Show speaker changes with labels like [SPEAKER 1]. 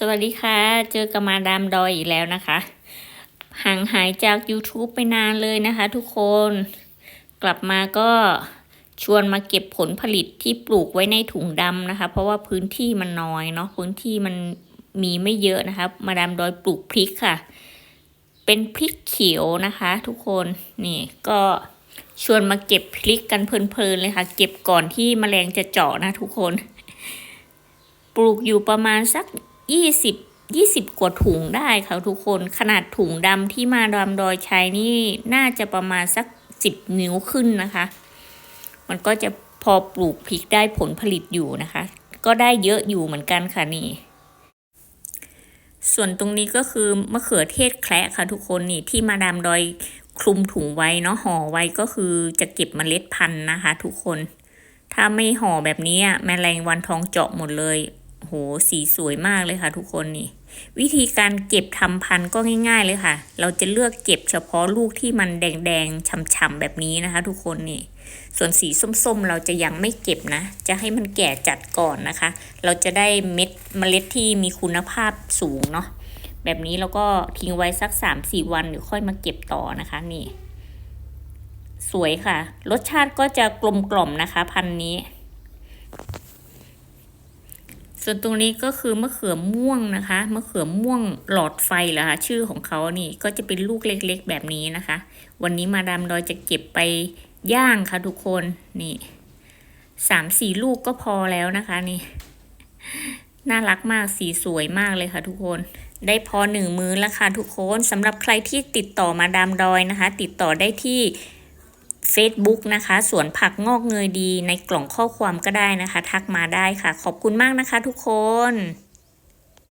[SPEAKER 1] สวัสดีค่ะ เจอกับมาดามดอยอีกแล้วนะคะ ห่างหายจาก YouTube ไปนานเลยนะคะทุกคน กลับมาก็ชวนมาเก็บผลผลิตที่ปลูกไว้ในถุงดำนะคะ เพราะว่าพื้นที่มันน้อยเนาะ พื้นที่มันมีไม่เยอะนะคะ มาดามดอยปลูกพริกค่ะ เป็นพริกเขียวนะคะทุกคน นี่ก็ชวนมาเก็บพริกกันเพลินๆเลยค่ะ เก็บก่อนที่แมลงจะเจาะนะทุกคน ปลูกอยู่ประมาณสัก ยี่สิบยี่สิบกว่าถุงได้ค่ะทุกคนขนาดถุงดำที่มาดามดอยใช้นี่น่าจะประมาณสักสิบนิ้วขึ้นนะคะ มันก็จะพอปลูกพริกได้ผลผลิตอยู่นะคะ ก็ได้เยอะอยู่เหมือนกันค่ะนี่ ส่วนตรงนี้ก็คือมะเขือเทศแคระค่ะทุกคนนี่ที่มาดามดอยคลุมถุงไว้เนาะห่อไว้ก็คือจะเก็บเมล็ดพันธุ์นะคะ ทุกคน ถ้าไม่ห่อแบบนี้แมลงวันทองเจาะหมดเลย โหสีสวยมากเลยค่ะ ทุกคนนี่วิธีการเก็บทำพันธุ์ก็ง่าย ๆเลยค่ะ เราจะเลือกเก็บเฉพาะลูกที่มันแดงๆฉ่ำๆแบบนี้นะคะ ทุกคนนี่ ส่วนสีส้มๆ เราจะยังไม่เก็บนะ จะให้มันแก่จัดก่อนนะคะ เราจะได้เม็ดเมล็ดที่มีคุณภาพสูงเนาะแบบนี้เราก็ทิ้งไว้สักสามสี่วันเดี๋ยวค่อยมาเก็บต่อนะคะนี่ สวยค่ะ รสชาติก็จะกลมกล่อมนะคะ พันธุ์นี้ ส่วนตรงนี้ก็คือมะเขือม่วงนะคะมะเขือม่วงหลอดไฟเหรอคะชื่อของเขานี่ก็จะเป็นลูกเล็กๆ แบบนี้นะคะ วันนี้มาดามดอยจะเก็บไปย่างค่ะทุกคนนี่สามสี่ลูกก็พอแล้วนะคะนี่ น่ารักมากสีสวยมากเลยค่ะทุกคนได้พอหนึ่งมื้อแล้วค่ะทุกคนสำหรับใครที่ติดต่อมาดามดอยนะคะ ติดต่อได้ที่ Facebook นะคะ สวนผักงอกเงยดีในกล่องข้อความก็ได้นะคะ ทักมาได้ค่ะ ขอบคุณมากนะคะทุกคน